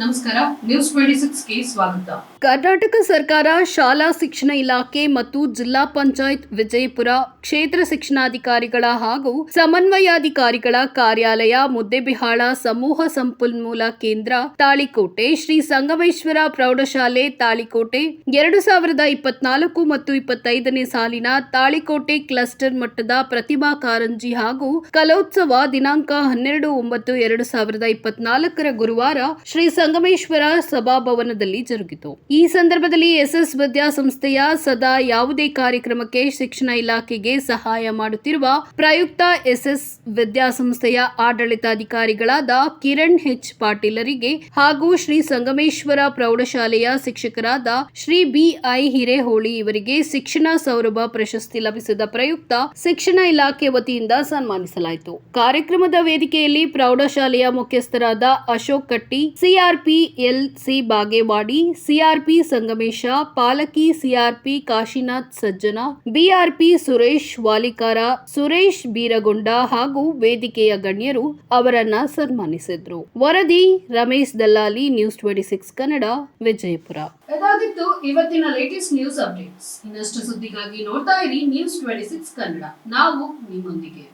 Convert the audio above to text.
ನಮಸ್ಕಾರ ನ್ಯೂಸ್ ಸಿಕ್ಸ್ಗೆ ಸ್ವಾಗತ. ಕರ್ನಾಟಕ ಸರ್ಕಾರ ಶಾಲಾ ಶಿಕ್ಷಣ ಇಲಾಖೆ ಮತ್ತು ಜಿಲ್ಲಾ ಪಂಚಾಯತ್ ವಿಜಯಪುರ ಕ್ಷೇತ್ರ ಶಿಕ್ಷಣಾಧಿಕಾರಿಗಳ ಹಾಗೂ ಸಮನ್ವಯಾಧಿಕಾರಿಗಳ ಕಾರ್ಯಾಲಯ, ಮುದ್ದೆಬಿಹಾಳ ಸಮೂಹ ಸಂಪನ್ಮೂಲ ಕೇಂದ್ರ, ತಾಳಿಕೋಟೆ, ಶ್ರೀ ಸಂಗಮೇಶ್ವರ ಪ್ರೌಢಶಾಲೆ, ತಾಳಿಕೋಟೆ, ಎರಡು ಸಾವಿರದ ಇಪ್ಪತ್ನಾಲ್ಕು ಮತ್ತು ಇಪ್ಪತ್ತೈದನೇ ಸಾಲಿನ ತಾಳಿಕೋಟೆ ಕ್ಲಸ್ಟರ್ ಮಟ್ಟದ ಪ್ರತಿಭಾ ಕಾರಂಜಿ ಹಾಗೂ ಕಲೋತ್ಸವ ದಿನಾಂಕ ಹನ್ನೆರಡು ಒಂಬತ್ತು ಎರಡು ಸಾವಿರದ ಇಪ್ಪತ್ನಾಲ್ಕರ ಗುರುವಾರ ಶ್ರೀ ಸಂಗಮೇಶ್ವರ ಸಭಾಭವನದಲ್ಲಿ ಜರುಗಿತು. ಈ ಸಂದರ್ಭದಲ್ಲಿ ಎಸ್ಎಸ್ ವಿದ್ಯಾಸಂಸ್ಥೆಯ ಸದಾ ಯಾವುದೇ ಕಾರ್ಯಕ್ರಮಕ್ಕೆ ಶಿಕ್ಷಣ ಇಲಾಖೆಗೆ ಸಹಾಯ ಮಾಡುತ್ತಿರುವ ಪ್ರಯುಕ್ತ ಎಸ್ಎಸ್ ವಿದ್ಯಾಸಂಸ್ಥೆಯ ಆಡಳಿತಾಧಿಕಾರಿಗಳಾದ ಕಿರಣ್ ಹೆಚ್ ಪಾಟೀಲರಿಗೆ ಹಾಗೂ ಶ್ರೀ ಸಂಗಮೇಶ್ವರ ಪ್ರೌಢಶಾಲೆಯ ಶಿಕ್ಷಕರಾದ ಶ್ರೀ ಬಿಐ ಹಿರೇಹೋಳಿ ಇವರಿಗೆ ಶಿಕ್ಷಣ ಸೌರಭ ಪ್ರಶಸ್ತಿ ಲಭಿಸಿದ ಪ್ರಯುಕ್ತ ಶಿಕ್ಷಣ ಇಲಾಖೆ ವತಿಯಿಂದ ಸನ್ಮಾನಿಸಲಾಯಿತು. ಕಾರ್ಯಕ್ರಮದ ವೇದಿಕೆಯಲ್ಲಿ ಪ್ರೌಢಶಾಲೆಯ ಮುಖ್ಯಸ್ಥರಾದ Ashok Katti CRP LC Bagewadi CRP Sangamesh, Palaki CRP Kashinath Sajjan BRP Suresh Walikar, Suresh Biragonda ಹಾಗೂ ವೇದಿಕೆಯ ಗಣ್ಯರು ಅವರನ್ನ ಸನ್ಮಾನಿಸಿದ್ರು. ವರದಿ, Ramesh Dallali, news twenty six Kannada, Vijayapura. ಇದಾಗಿತ್ತು ಇವತ್ತಿನ ಲೇಟೆಸ್ಟ್ ನ್ಯೂಸ್ ಅಪ್ಡೇಟ್ಸ್ ಇನ್ನಷ್ಟು ಸುದ್ದಿಗಾಗಿ ನೋಡ್ತಾ ಇರಿ ನ್ಯೂಸ್ ಟ್ವೆಂಟಿ ಸಿಕ್ಸ್ ಕನ್ನಡ. ನಾವು ನಿಮ್ಮೊಂದಿಗೆ.